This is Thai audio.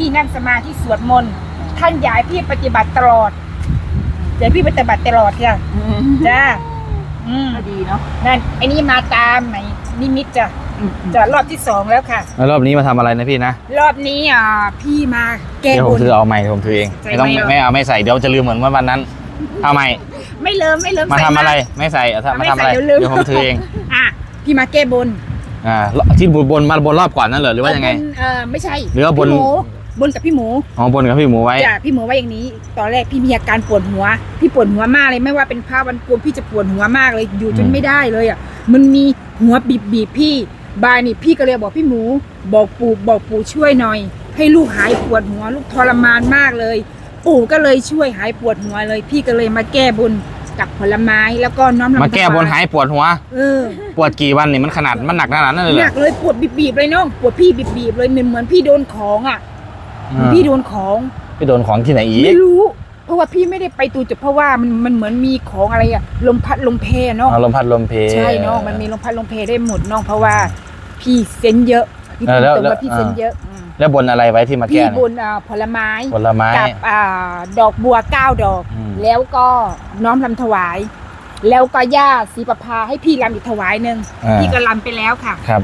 พี่นั่งสมาธิสวดมนต์ท่านอยากให้พี่ปฏิบัติตลอดอยากให้พี่ปฏิบัติตลอดค่ะจ้าอืมก็ดีเนาะนั่นไอ้นี่มาตามไหนนิมิตจ้ะอืมจะรอบที่สองแล้วค่ะแล้วรอบนี้มาทำอะไรนะพี่นะรอบนี้อ่าพี่มาแก้เดี๋ยวผบมนถือเอาใหม่ผมถือเองใส่ไม่ต้องไมค์เหรอไม่เอาไม่ใส่เดี๋ยวจะลืมเหมือนเมื่อวันนั้นเอาใหม่ไม่เลิมไม่เลิมมาใส่ทำอะไรไม่ใส่เอาทำมาไม่ทำใส่อะไรเดี๋ยวลืมเดี๋ยวผมถือเองอะพี่มาแก้บนอ่าที่บนบนมาบนรอบก่อนนั่นเหรอหรือว่ายังไงบนเออไม่ใช่หรือว่าบนพี่หมู บนกับพี่หมูอ๋อบนกับพี่หมูไว้จ้ะพี่หมูว่าอย่างนี้ ตอนแรกพี่มีอาการปวดหัว พี่ปวดหัวมากเลยไม่ว่าเป็นพระวันโกนพี่จะปวดหัวมากเลยอยู่จนอืมไม่ได้เลยอะ มันมีหัวบีบบีบพี่บายนี่พี่ก็เลยบอกพี่หมู บอกปู่บอกปู่ช่วยหน่อย ให้ลูกหายปวดหัว ลูกทรมานมากเลย ปู่ก็เลยช่วยหายปวดหัวเลย พี่ก็เลยมาแก้บนกับผลไม้แล้วก็น้อมรำมาแก้บนหายปวดหัวเออปวดกี่วันนี่มันขนาดมันหนักขนาดนั้นเลยเหรหนัอกเลยปวดบีบๆเลยน้องปวดพี่บีบๆเลยเหมือนเหมือนพี่โดนของอะ อืมพี่โดนของพี่โดนของที่ไหนอีกไม่รู้ เพราะว่าพี่ไม่ได้ไปตูจุดเพราะว่ามันมันเหมือนมีของอะไรอะลมพัดลมเพเนาะ เอาลมพัดลมเพ ใช่เนาะมันมีลมพัดลมเพได้หมดเนาะเพราะว่าพี่เซนเยอะพี่เออแล้วตรงแล้ว ว่าพี่เซนเยอะมแล้วบนอะไรไว้ที่มาพี่แก้บเนี่ยนอ่าผลไม้ผลไม้ กับอ่าดอกบัวเก้าดอก อืม แล้วก็น้อมลำถวาย แล้วก็ย่าศรีประภาให้พี่ลำอีกถวายหนึ่งอ่าพี่ก็ลำไปแล้วค่ะ ครับ